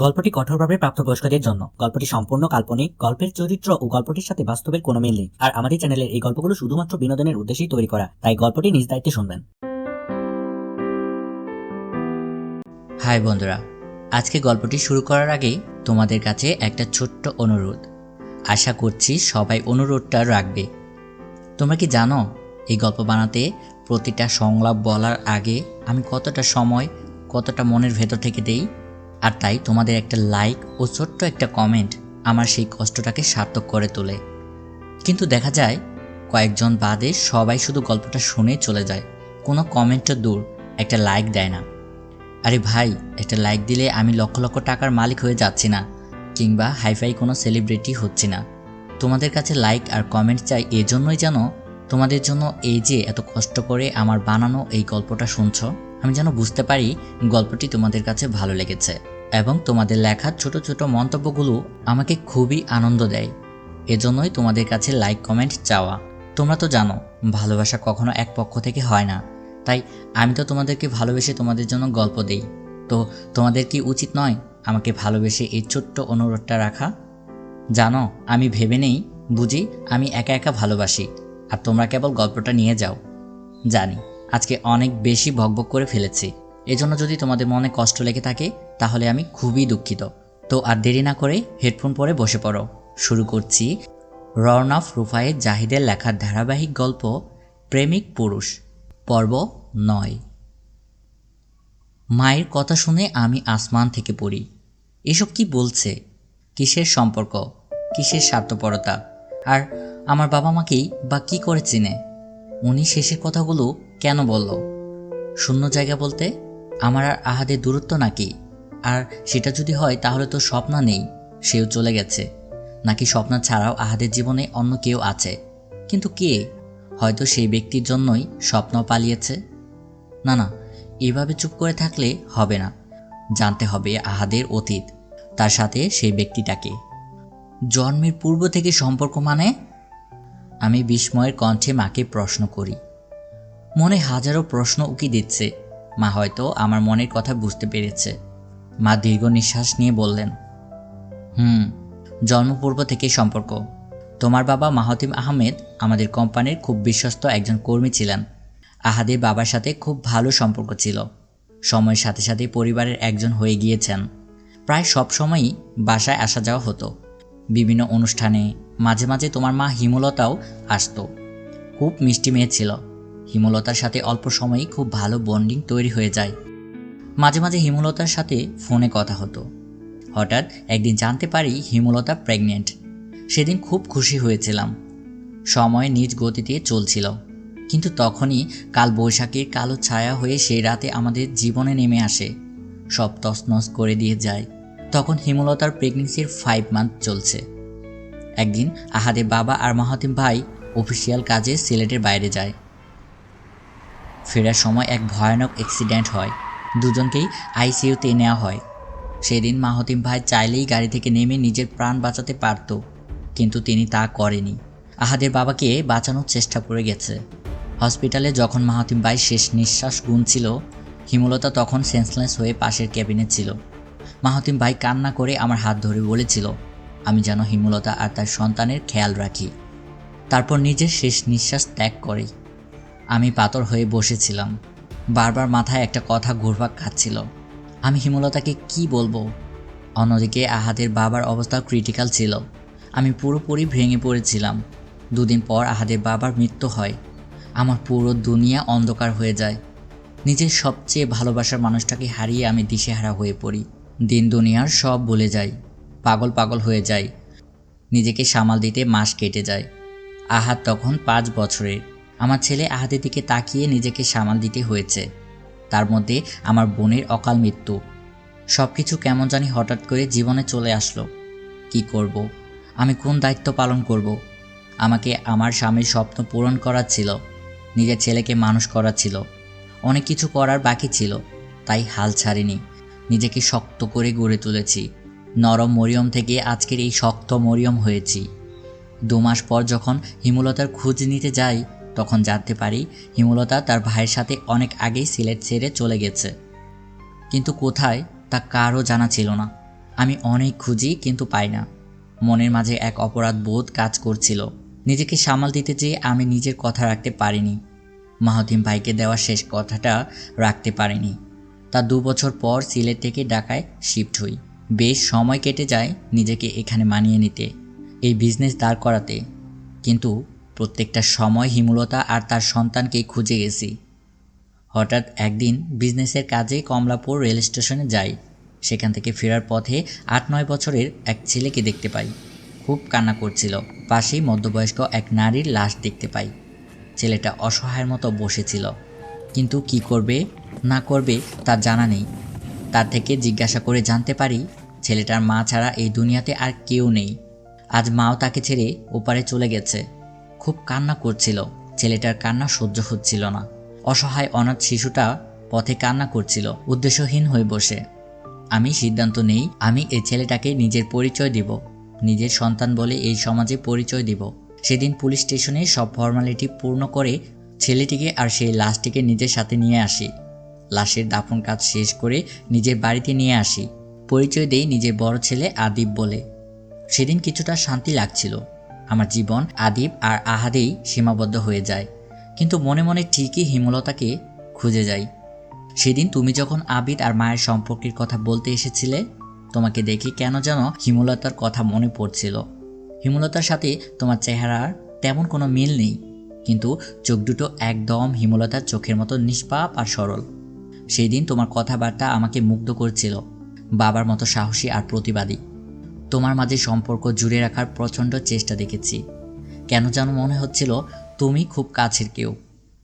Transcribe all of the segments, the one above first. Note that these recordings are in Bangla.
গল্পটি কঠোরভাবে প্রাপ্তবয়স্কদের জন্য। গল্পটি সম্পূর্ণ কাল্পনিক, গল্পের চরিত্র ও গল্পটির সাথে বাস্তবের কোনো মিল নেই। আর আমাদের চ্যানেলের এই গল্পগুলো শুধুমাত্র বিনোদনের উদ্দেশ্যেই তৈরি করা, তাই গল্পটি নিজ দায়িত্বে শুনবেন। হাই বন্ধুরা, আজকে গল্পটি শুরু করার আগে তোমাদের কাছে একটা ছোট্ট অনুরোধ। আশা করছি সবাই অনুরোধটা রাখবে। তোমরা কি জানো, এই গল্প বানাতে প্রতিটা সংলাপ বলার আগে আমি কতটা সময়, কতটা মনের ভেতর থেকে দেই? আর তাই তোমাদের একটা লাইক ও ছোট্ট একটা কমেন্ট আমার সেই কষ্টটাকে সার্থক করে তোলে। কিন্তু দেখা যায়, কয়েকজন বাদে সবাই শুধু গল্পটা শুনে চলে যায়। কোনো কমেন্টটা দূর, একটা লাইক দেয় না। আরে ভাই, একটা লাইক দিলে আমি লক্ষ লক্ষ টাকার মালিক হয়ে যাচ্ছি না, কিংবা হাইফাই কোনো সেলিব্রিটি হচ্ছি না। তোমাদের কাছে লাইক আর কমেন্ট চাই এজন্যই যেন তোমাদের জন্য এই যে এত কষ্ট করে আমার বানানো এই গল্পটা শুনছ, আমি যেন বুঝতে পারি গল্পটি তোমাদের কাছে ভালো লেগেছে। এবং তোমাদের লেখা ছোট ছোট মন্তব্যগুলো আমাকে খুবই আনন্দ দেয়। এজন্যই তোমাদের কাছে লাইক, কমেন্ট চাওয়া। তোমরা তো জানো, ভালোবাসা কখনো এক পক্ষ থেকে হয় না। তাই আমি তো তোমাদেরকে ভালোবেসে তোমাদের জন্য গল্প দেই। তো তোমাদের কি উচিত নয় আমাকে ভালোবেসে এই ছোট্ট অনুরোধটা রাখা? জানো, আমি ভেবে নেই, বুঝি আমি একা একা ভালোবাসি। আর তোমরা কেবল গল্পটা নিয়ে যাও। জানি, আজকে অনেক বেশি ভকভক করে ফেলেছি। এজন্য যদি তোমাদের মনে কষ্ট লেগে থাকে তাহলে আমি খুবই দুঃখিত। তো আর দেরি না করে হেডফোন পরে বসে পড়ো। শুরু করছি রর্নাফ রুফায়ের জাহিদের লেখার ধারাবাহিক গল্প প্রেমিক পুরুষ, পর্ব নয়। মায়ের কথা শুনে আমি আসমান থেকে পড়ি। এসব কি বলছে? কিসের সম্পর্ক? কিসের স্বার্থপরতা? আর আমার বাবা মাকেই বা কি করে চিনে? উনি শেষের কথাগুলো কেন বলল? শূন্য জায়গা বলতে আমার আর আহাদের দূরত্ব নাকি? আর সেটা যদি হয়, তাহলে তো স্বপ্না নেই। সেও চলে গেছে। নাকি স্বপ্না ছাড়াও আহাদের জীবনে অন্য কেউ আছে? কিন্তু কে? হয়তো সেই ব্যক্তির জন্যই স্বপ্ন পালিয়েছে? না না, এভাবে চুপ করে থাকলে হবে না। জানতে হবে আহাদের অতীত, তার সাথে সেই ব্যক্তিটাকে। জন্মের পূর্ব থেকে সম্পর্ক মানে? আমি বিস্ময়ের কণ্ঠে মাকে প্রশ্ন করি। মনে হাজারো প্রশ্ন উকি দিচ্ছে। মা হয়তো আমার মনের কথা বুঝতে পেরেছে। মা দীর্ঘ নিঃশ্বাস নিয়ে বললেন, হুম, জন্মপূর্ব থেকে সম্পর্ক। তোমার বাবা মাহতিম আহমেদ আমাদের কোম্পানির খুব বিশ্বস্ত একজন কর্মী ছিলেন। আহাদের বাবার সাথে খুব ভালো সম্পর্ক ছিল। সময়ের সাথে সাথে পরিবারের একজন হয়ে গিয়েছেন। প্রায় সব সময়ই বাসায় আসা যাওয়া হতো। বিভিন্ন অনুষ্ঠানে মাঝে মাঝে তোমার মা হিমলতাও আসতো। খুব মিষ্টি মেয়ে ছিল। হিমলতার সাথে অল্প সময়েই খুব ভালো বন্ডিং তৈরি হয়ে যায়। মাঝে মাঝে হিমলতার সাথে ফোনে কথা হতো। হঠাৎ একদিন জানতে পারি হিমলতা প্রেগনেন্ট সেদিন খুব খুশি হয়েছিলাম। সময় নিজ গতিতে চলছিল। কিন্তু তখনই কাল বৈশাখীর কালো ছায়া হয়ে সেই রাতে আমাদের জীবনে নেমে আসে। সব তছনছ করে দিয়ে যায়। তখন হিমলতার প্রেগনেন্সির ফাইভ মান্থ চলছে। একদিন আহাদের বাবা আর মাহাতিম ভাই অফিসিয়াল কাজে সিলেটের বাইরে যায়। ফেরার সময় এক ভয়ানক অ্যাক্সিডেন্ট হয়। দুজনকেই আইসিইউতে নেওয়া হয়। সেদিন মাহতিম ভাই চাইলেই গাড়ি থেকে নেমে নিজের প্রাণ বাঁচাতে পারত, কিন্তু তিনি তা করেনি। আহাদের বাবাকে বাঁচানোর চেষ্টা করে গেছে। হসপিটালে যখন মাহতিম ভাই শেষ নিঃশ্বাস গুনছিল, হিমলতা তখন সেন্সলেস হয়ে পাশের ক্যাবিনে ছিল। মাহতিম ভাই কান্না করে আমার হাত ধরে বলেছিল, আমি যেন হিমলতা আর তার সন্তানের খেয়াল রাখি। তারপর নিজের শেষ নিঃশ্বাস ত্যাগ করে। আমি পাতর হয়ে বসেছিলাম। বারবার মাথায় একটা কথা ঘুরপাক খাচ্ছিল। আমি হিমলতাকে কি বলব? অন্যদিকে আহাদের বাবার অবস্থা ক্রিটিক্যাল ছিল। আমি পুরোপুরি ভেঙে পড়েছিলাম। দুদিন পর আহাদের বাবার মৃত্যু হয়। আমার পুরো দুনিয়া অন্ধকার হয়ে যায়। নিজের সবচেয়ে ভালোবাসার মানুষটাকে হারিয়ে আমি দিশেহারা হয়ে পড়ি। দিন দুনিয়ার সব ভুলে যাই। পাগল পাগল হয়ে যাই। নিজেকে সামাল দিতে মাস কেটে যায়। আহাদ তখন পাঁচ বছরের। আমার ছেলে আহাদের দিকে তাকিয়ে নিজেকে সামাল দিতে হয়েছে। তার মধ্যে আমার বোনের অকাল মৃত্যু। সব কিছু কেমন জানি হঠাৎ করে জীবনে চলে আসলো। কি করব। আমি কোন দায়িত্ব পালন করব। আমাকে আমার স্বামীর স্বপ্ন পূরণ করার ছিল। নিজের ছেলেকে মানুষ করার ছিল। অনেক কিছু করার বাকি ছিল। তাই হাল ছাড়িনি। নিজেকে শক্ত করে গড়ে তুলেছি। নরম মরিয়ম থেকে আজকের এই শক্ত মরিয়ম হয়েছি। দু মাস পর যখন হিমলতার খোঁজ নিতে যাই তখন জানতে পারি হিমলতা তার ভাইয়ের সাথে অনেক আগেই সিলেট ছেড়ে চলে গেছে। কিন্তু কোথায় তা কারও জানা ছিল না। আমি অনেক খুঁজি কিন্তু পাই না। মনের মাঝে এক অপরাধ বোধ কাজ করছিল। নিজেকে সামাল দিতে যেয়ে আমি নিজের কথা রাখতে পারিনি। মাহতিম ভাইকে দেওয়া শেষ কথাটা রাখতে পারিনি। তা দু বছর পর সিলেট থেকে ঢাকায় শিফট হই। বেশ সময় কেটে যায় নিজেকে এখানে মানিয়ে নিতে, এই বিজনেস দাঁড় করাতে। কিন্তু প্রত্যেকটা সময় হিমুলতা আর তার সন্তানকেই খুঁজে গেছি। হঠাৎ একদিন বিজনেসের কাজে কমলাপুর রেল স্টেশনে যাই। সেখান থেকে ফেরার পথে আট নয় বছরের এক ছেলেকে দেখতে পাই। খুব কান্না করছিল। পাশেই মধ্যবয়স্ক এক নারীর লাশ দেখতে পাই। ছেলেটা অসহায়ের মতো বসেছিল। কিন্তু কি করবে, না করবে তার জানা নেই। তার থেকে জিজ্ঞাসা করে জানতে পারি, ছেলেটার মা ছাড়া এই দুনিয়াতে আর কেউ নেই। আজ মাও তাকে ছেড়ে ওপারে চলে গেছে। খুব কান্না করছিল। ছেলেটার কান্না সহ্য হচ্ছিল না। অসহায় অনাথ শিশুটা পথে কান্না করছিল, উদ্দেশ্যহীন হয়ে বসে। আমি সিদ্ধান্ত নেই, আমি এই ছেলেটাকে নিজের পরিচয় দিব, নিজের সন্তান বলে এই সমাজে পরিচয় দিব। সেদিন পুলিশ স্টেশনে সব ফর্মালিটি পূর্ণ করে ছেলেটিকে আর সেই লাশটিকে নিজের সাথে নিয়ে আসি। লাশের দাফন কাজ শেষ করে নিজের বাড়িতে নিয়ে আসি। পরিচয় দেই নিজের বড় ছেলে আদিব বলে। সেদিন কিছুটা শান্তি লাগছিল। আমার জীবন, আদিব আর আহাদেই সীমাবদ্ধ হয়ে যায়। কিন্তু মনে মনে ঠিকই হিমলতাকে খুঁজে যাই। সেদিন তুমি যখন আবিদ আর মায়ের সম্পর্কের কথা বলতে এসেছিলে, তোমাকে দেখে কেন যেন হিমলতার কথা মনে পড়ছিল। হিমলতার সাথে তোমার চেহারার তেমন কোনো মিল নেই, কিন্তু চোখ দুটো একদম হিমলতার চোখের মতো নিষ্পাপ আর সরল। সেই দিন তোমার কথাবার্তা আমাকে মুগ্ধ করছিল, বাবার মতো সাহসী আর প্রতিবাদী। তোমার মাঝে সম্পর্ক জুড়ে রাখার প্রচণ্ড চেষ্টা দেখেছি। কেন যেন মনে হচ্ছিল তুমি খুব কাছের কেউ।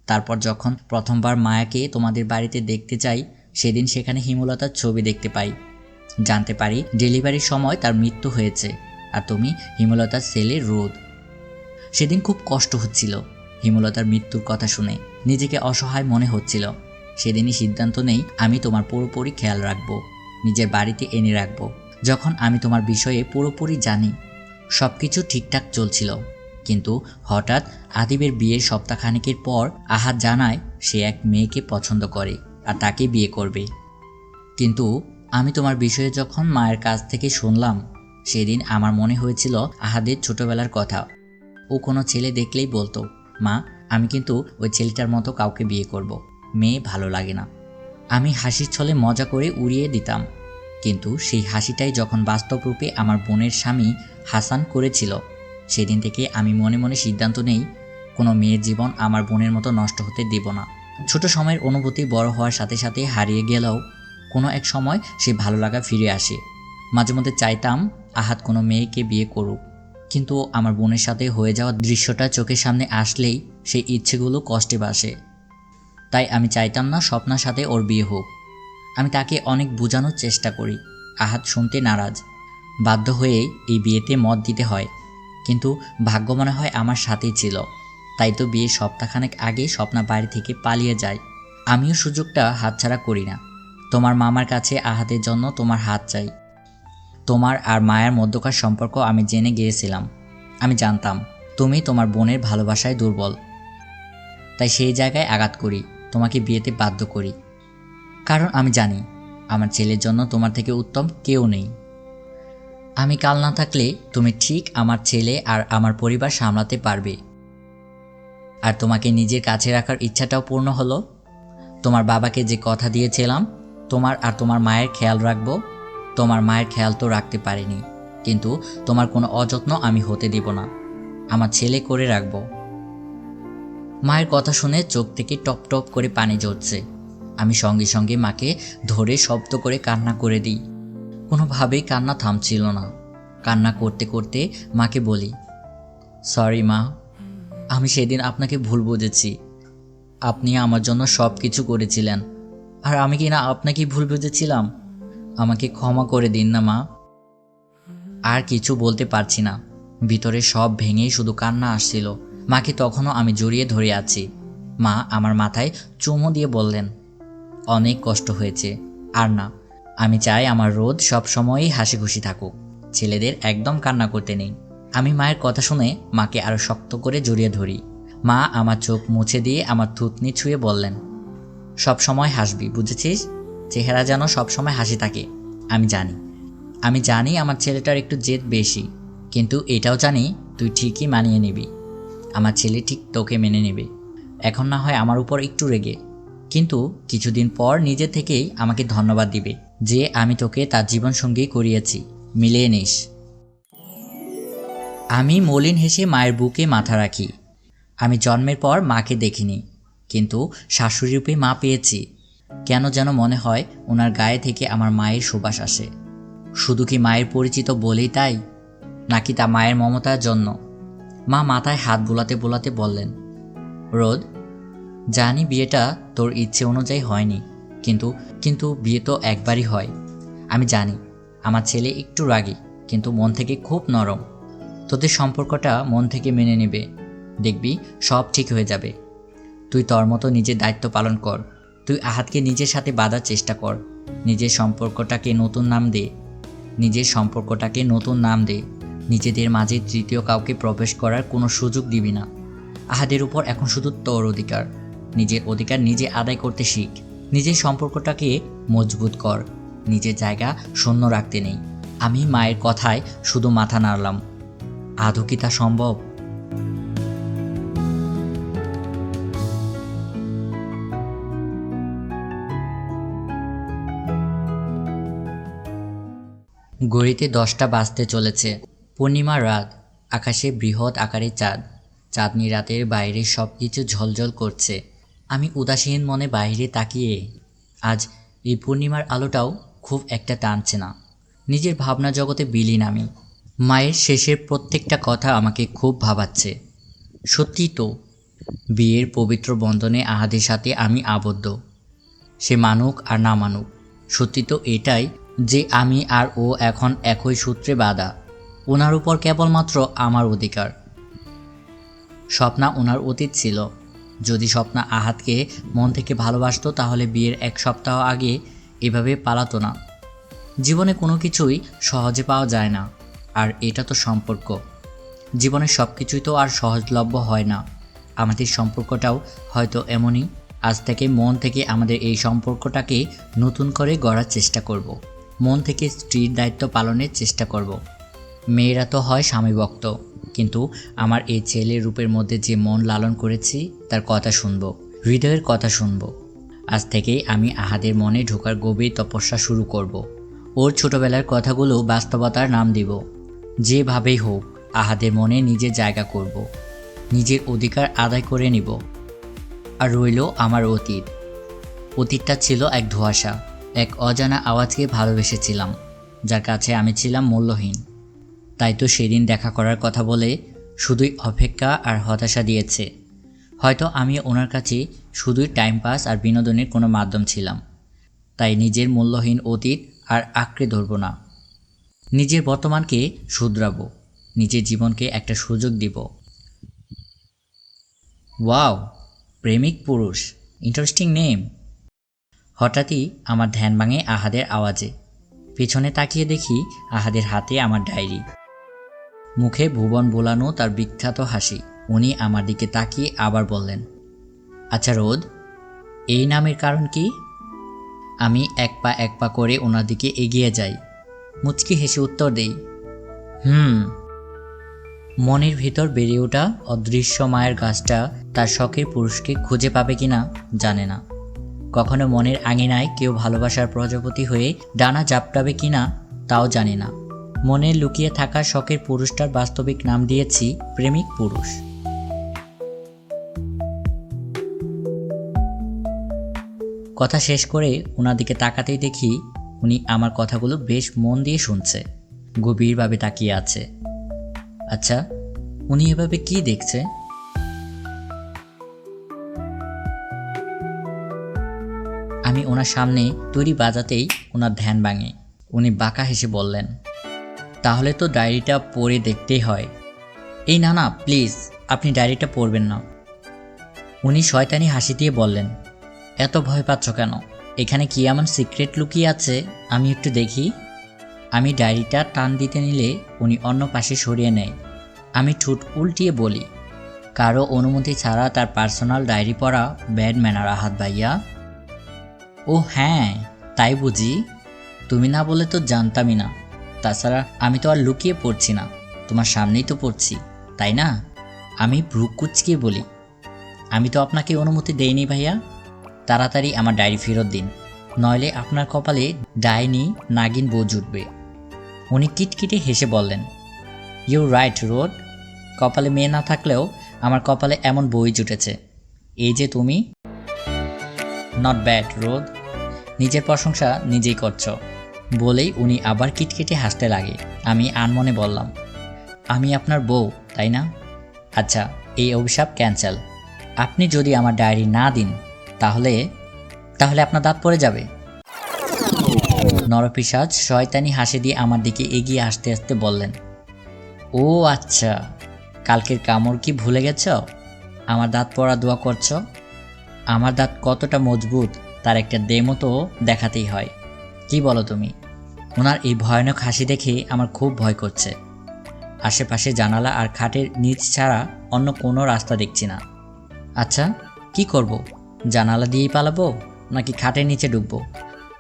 তারপর যখন প্রথমবার মায়াকে তোমাদের বাড়িতে দেখতে যাই সেদিন সেখানে হিমলতার ছবি দেখতে পাই। জানতে পারি, ডেলিভারির সময় তার মৃত্যু হয়েছে, আর তুমি হিমলতার ছেলে রোদ। সেদিন খুব কষ্ট হচ্ছিল হিমলতার মৃত্যুর কথা শুনে। নিজেকে অসহায় মনে হচ্ছিল। সেদিনই সিদ্ধান্ত নেই, আমি তোমার পুরোপুরি খেয়াল রাখব, নিজের বাড়িতে এনে রাখব। যখন আমি তোমার বিষয়ে পুরোপুরি জানি সব কিছু ঠিকঠাক চলছিল। কিন্তু হঠাৎ আদিবের বিয়ের সপ্তাহখানেকের পর আহাত জানায় সে এক মেয়েকে পছন্দ করে আর তাকে বিয়ে করবে। কিন্তু আমি তোমার বিষয়ে যখন মায়ের কাছ থেকে শুনলাম, সেদিন আমার মনে হয়েছিল আহাদের ছোটবেলার কথা। ও কোনো ছেলে দেখলেই বলতো, মা, আমি কিন্তু ওই ছেলেটার মতো কাউকে বিয়ে করব। মেয়ে ভালো লাগে না। আমি হাসির ছলে মজা করে উড়িয়ে দিতাম। কিন্তু সেই হাসিটাই যখন বাস্তব রূপে আমার বোনের স্বামী হাসান করেছিল, সেদিন থেকে আমি মনে মনে সিদ্ধান্ত নেই, কোনো মেয়ের জীবন আমার বোনের মতো নষ্ট হতে দেব না। ছোট সময়ের অনুভূতি বড় হওয়ার সাথে সাথে হারিয়ে গেলেও কোনো এক সময় সে ভালো লাগা ফিরে আসে। মাঝে মধ্যে চাইতাম, আহাত কোনো মেয়েকে বিয়ে করুক। কিন্তু আমার বোনের সাথে হয়ে যাওয়া দৃশ্যটা চোখের সামনে আসলেই সেই ইচ্ছেগুলো কষ্টে বাসে। তাই আমি চাইতাম না স্বপ্নার সাথে ওর বিয়ে হোক। আমি তাকে অনেক বোঝানোর চেষ্টা করি। আহাত শুনতে নারাজ। বাধ্য হয়ে এই বিয়েতে মত দিতে হয়। কিন্তু ভাগ্য মনে হয় আমার সাথেই ছিল। তাই তো বিয়ের সপ্তাহখানেক আগে স্বপ্না বাড়ি থেকে পালিয়ে যায়। আমিও সুযোগটা হাতছাড়া করি না। তোমার মামার কাছে আহাতের জন্য তোমার হাত চাই। তোমার আর মায়ের মধ্যকার সম্পর্ক আমি জেনে গিয়েছিলাম। আমি জানতাম, তুমি তোমার বোনের ভালোবাসায় দুর্বল। তাই সেই জায়গায় আঘাত করি, তোমাকে বিয়েতে বাধ্য করি। কারণ আমি জানি, আমার ছেলের জন্য তোমার থেকে উত্তম কেউ নেই। আমি কাল না থাকলে তুমি ঠিক আমার ছেলে আর আমার পরিবার সামলাতে পারবে। আর তোমাকে নিজের কাছে রাখার ইচ্ছাটাও পূর্ণ হলো। তোমার বাবাকে যে কথা দিয়েছিলাম, তোমার আর তোমার মায়ের খেয়াল রাখব। তোমার মায়ের খেয়াল তো রাখতে পারিনি, কিন্তু তোমার কোনো অযত্ন আমি হতে দিব না। আমার ছেলে করে রাখব। মায়ের কথা শুনে চোখ থেকে টপ টপ করে পানি ঝরছে। আমি সঙ্গে সঙ্গে মাকে ধরে শব্দ করে কান্না করে দিই। কোনোভাবেই কান্না থামছিল না। কান্না করতে করতে মাকে বলি সরি মা, আমি সেদিন আপনাকে ভুল বুঝেছি। আপনি আমার জন্য সব কিছু করেছিলেন। আর আমি কি না আপনাকে ভুল বুঝেছিলাম? আমাকে ক্ষমা করে দিন না, মা। আর কিছু বলতে পারছি না। ভিতরে সব ভেঙেই শুধু কান্না আসছিল। মাকে তখনও আমি জড়িয়ে ধরে আছি। মা আমার মাথায় চুমো দিয়ে বললেন অনেক কষ্ট হয়েছে। আর না, আমি চাই আমার রোদ সব সময়ই হাসি খুশি থাকুক। ছেলেদের একদম কান্না করতে নেই। আমি মায়ের কথা শুনে মাকে আরও শক্ত করে জড়িয়ে ধরি। মা আমার চোখ মুছে দিয়ে আমার থুতনি ছুঁয়ে বললেন, সব সময় হাসবি, বুঝেছিস? চেহারা যেন সব সময় হাসি থাকে। আমি জানি। আমি জানি আমার ছেলেটার একটু জেদ বেশি, কিন্তু এটাও জানি তুই ঠিকই মানিয়ে নিবি। আমার ছেলে ঠিক তোকে মেনে নেবে। এখন না হয় আমার উপর একটু রেগে। কিন্তু কিছুদিন পর নিজে থেকেই আমাকে ধন্যবাদ দিবে যে আমি তোকে তার জীবনসঙ্গী করিয়েছি। মিলিয়ে নিস। আমি মলিন হেসে মায়ের বুকে মাথা রাখি। আমি জন্মের পর মাকে দেখিনি, কিন্তু শাশুড়ি রূপে মা পেয়েছি। কেন যেন মনে হয় ওনার গায়ে থেকে আমার মায়ের সুবাস আসে। শুধু কি মায়ের পরিচিত বলেই তাই, নাকি তা মায়ের মমতার জন্য? মা মাথায় হাত বোলাতে বোলাতে বললেন, রোদ জানি বিয়েটা তোর ইচ্ছে অনুযায়ী হয়নি, কিন্তু কিন্তু বিয়ে তো একবারই হয়। আমি জানি, আমার ছেলে একটু রাগী, কিন্তু মন থেকে খুব নরম। তোদের সম্পর্কটা মন থেকে মেনে নেবে, দেখবি সব ঠিক হয়ে যাবে। তুই তোর মতো নিজের দায়িত্ব পালন কর, তুই আহাতকে নিজের সাথে বাঁধার চেষ্টা কর, নিজের সম্পর্কটাকে নতুন নাম দে, নিজের সম্পর্কটাকে নতুন নাম দে, নিজেদের মাঝে তৃতীয় কাউকে প্রবেশ করার কোনো সুযোগ দিবি না। আহাদের উপর এখন শুধু তোর অধিকার। নিজের অধিকার নিজে আদায় করতে শিখ। নিজের সম্পর্কটাকে মজবুত কর। নিজের জায়গা শূন্য রাখতে নেই। আমি মায়ের কথায় শুধু মাথা নাড়লাম। আদৌ কি তা সম্ভব? গড়িতে দশটা বাজতে চলেছে। পূর্ণিমার রাত। আকাশে বৃহৎ আকারে চাঁদ। চাঁদনি রাতের বাইরে সব কিছু ঝলঝল করছে। আমি উদাসীন মনে বাইরে তাকিয়ে, আজ এই পূর্ণিমার আলোটাও খুব একটা টানছে না। নিজের ভাবনা জগতে বিলীন আমি। মায়ের শেষের প্রত্যেকটা কথা আমাকে খুব ভাবাচ্ছে। সত্যি তো, বিয়ের পবিত্র বন্ধনে আহাদের সাথে আমি আবদ্ধ। সে মানুক আর না মানুক, সত্যি তো এটাই যে আমি আর ও এখন একই সূত্রে বাঁধা। ওনার উপর কেবলমাত্র আমার অধিকার। স্বপ্না ওনার অতীত ছিল। যদি স্বপ্না আহাতকে মন থেকে ভালোবাসতো, তাহলে বিয়ের এক সপ্তাহ আগে এভাবে পালাতো না। জীবনে কোনো কিছুই সহজে পাওয়া যায় না, আর এটা তো সম্পর্ক। জীবনের সব কিছুই তো আর সহজলভ্য হয় না। আমাদের সম্পর্কটাও হয়তো এমনই। আজ থেকে মন থেকে আমাদের এই সম্পর্কটাকে নতুন করে গড়ার চেষ্টা করব। মন থেকে স্ত্রীর দায়িত্ব পালনের চেষ্টা করব। মেয়েরা তো হয় স্বামীভক্ত। কিন্তু আমার এই ছেলের রূপের মধ্যে যে মন লালন করেছি, তার কথা শুনব, হৃদয়ের কথা শুনব। আজ থেকেই আমি আহাদের মনে ঢোকার গভীর তপস্যা শুরু করব। ওর ছোটবেলার কথাগুলো বাস্তবতার নাম দিব। যেভাবেই হোক, আহাদের মনে নিজের জায়গা করব। নিজের অধিকার আদায় করে নিব। আর রইল আমার অতীত। অতীতটা ছিল এক ধোঁয়াশা, এক অজানা আওয়াজকে ভালোবেসেছিলাম। যার কাছে আমি ছিলাম মূল্যহীন। তাই তো সেদিন দেখা করার কথা বলে শুধুই অপেক্ষা আর হতাশা দিয়েছে। হয়তো আমি ওনার কাছে শুধুই টাইম পাস আর বিনোদনের কোনো মাধ্যম ছিলাম। তাই নিজের মূল্যহীন অতীত আর আঁকড়ে ধরব না। নিজের বর্তমানকে শুধরাবো, নিজের জীবনকে একটা সুযোগ দিব। ওয়াও, প্রেমিক পুরুষ, ইন্টারেস্টিং নেম। হঠাৎই আমার ধ্যান ভাঙে আহাদের আওয়াজে। পেছনে তাকিয়ে দেখি আহাদের হাতে আমার ডায়েরি। মুখে ভুবন বোলানো তার বিখ্যাত হাসি। উনি আমার দিকে তাকিয়ে আবার বললেন আচ্ছা রোদ, এই নামের কারণ কি? আমি এক পা এক পা করে ওনার দিকে এগিয়ে যাই। মুচকি হেসে উত্তর দেই, হুম, মনের ভিতর বেড়ে ওঠা অদৃশ্য মায়ের গাছটা তার শখের পুরুষকে খুঁজে পাবে কিনা জানে না। কখনো মনের আঙিনায় কেউ ভালোবাসার প্রজাপতি হয়ে ডানা জাপটাবে কিনা তাও জানি না। মনে লুকিয়ে থাকা শখের পুরুষটার বাস্তবিক নাম দিয়েছি প্রেমিক পুরুষ। কথা শেষ করে ওনার দিকে তাকাতেই দেখি উনি আমার কথাগুলো বেশ মন দিয়ে শুনছে, গভীরভাবে তাকিয়ে আছে। আচ্ছা উনি এভাবে কি দেখছে? আমি ওনার সামনে তৈরি বাজাতেই ওনার ধ্যান ভাঙে। উনি বাঁকা হেসে বললেন তাহলে তো ডায়েরিটা পড়ে দেখতেই হয়। এই না না প্লিজ, আপনি ডায়েরিটা পড়বেন না। উনি শয়তানি হাসি দিয়ে বললেন, এত ভয় পাচ্ছ কেন? এখানে কি এমন সিক্রেট লুকিয়ে আছে? আমি একটু দেখি। আমি ডায়েরিটা টান দিতে নিলে উনি অন্য পাশে সরিয়ে নেয়। আমি ঠুট উল্টিয়ে বলি, কারও অনুমতি ছাড়া তার পার্সোনাল ডায়েরি পড়া ব্যাড ম্যানার, আহাত ভাইয়া। ও হ্যাঁ তাই বুঝি। তুমি না বলে তো জানতামই না। তাছাড়া আমি তো আর লুকিয়ে পড়ছি না। তোমার সামনেই তো পড়ছি, তাই না? আমি ভ্রুকুচকিয়ে বলি। আমি তো আপনাকে অনুমতি দেইনি ভাইয়া। তাড়াতাড়ি আমার ডায়েরি ফেরত দিন, নইলে আপনার কপালে ডাইনি নাগিন বউ জুটবে উনি কিটকিটে হেসে বললেন ইউ রাইট রোড কপালে মেয়ে না থাকলেও আমার কপালে এমন বই জুটেছে। এই যে তুমি নট ব্যাড রোদ নিজের প্রশংসা নিজেই করছ। বলেই উনি আবার কিটকিটে হাসতে লাগে। আমি আনমনে বললাম, আমি আপনার বউ, তাই না? আচ্ছা এই অভিশাপ ক্যান্সেল। আপনি যদি আমার ডায়েরি না দিন, তাহলে তাহলে আপনার দাঁত পড়ে যাবে। নরপিসাজ শয়তানি হাসি দিয়ে আমার দিকে এগিয়ে আসতে আসতে বললেন, ও আচ্ছা কালকের কামড় কি ভুলে গেছ? আমার দাঁত পড়া দোয়া করছ? আমার দাঁত কতটা মজবুত, তার একটা ডেমো তো দেখাতেই হয়। কি বলো তুমি? ওনার এই ভয়ানক হাসি দেখে আমার খুব ভয় করছে। আশেপাশে জানালা আর খাটের নিচ ছাড়া অন্য কোনো রাস্তা দেখছি না। আচ্ছা কি করব? জানালা দিয়েই পালাবো, নাকি খাটের নিচে ঢুকবো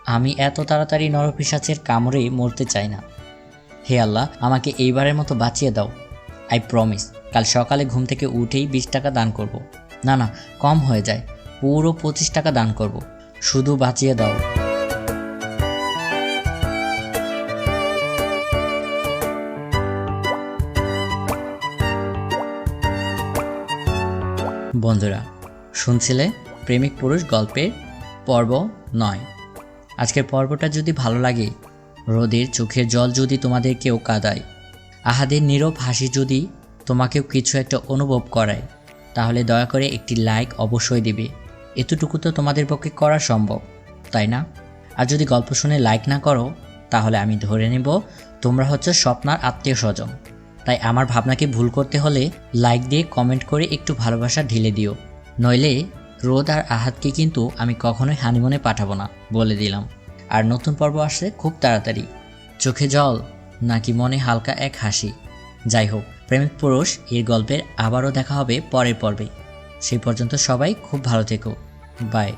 আমি এত তাড়াতাড়ি নরপিসাচের কামড়ে মরতে চাই না। হে আল্লাহ, আমাকে এইবারের মতো বাঁচিয়ে দাও। আই প্রমিস, কাল সকালে ঘুম থেকে উঠেই বিশ টাকা দান করব। না না, কম হয়ে যায়। পুরো পঁচিশ টাকা দান করব। শুধু বাঁচিয়ে দাও। বন্ধুরা, শুনছিলে প্রেমিক পুরুষ গল্পের পর্ব নয়। আজকের পর্বটা যদি ভালো লাগে, রোদের চোখের জল যদি তোমাদের কেউ কাদায়, আহাদের নীরব হাসি যদি তোমাকেও কিছু একটা অনুভব করায়, তাহলে দয়া করে একটি লাইক অবশ্যই দিবে। এতটুকু তো তোমাদের পক্ষে করা সম্ভব, তাই না? আর যদি গল্প শুনে লাইক না করো, তাহলে আমি ধরে নেব, তোমরা হচ্ছে স্বপ্নার আত্মীয় স্বজন তাই আমার ভাবনাকে ভুল করতে হলে লাইক দিয়ে কমেন্ট করে একটু ভালোবাসা ঢেলে দিও। নইলে রোদ আর আহাতকে কিন্তু আমি কখনোই হানিমুনে পাঠাবো না, বলে দিলাম। আর নতুন পর্ব আসছে খুব তাড়াতাড়ি। চোখে জল, নাকি মনে হালকা এক হাসি। যাই হোক, প্রেমিক পুরুষ, এর গল্পের আবারও দেখা হবে পরের পর্বে। সেই পর্যন্ত সবাই খুব ভালো থেকো। বাই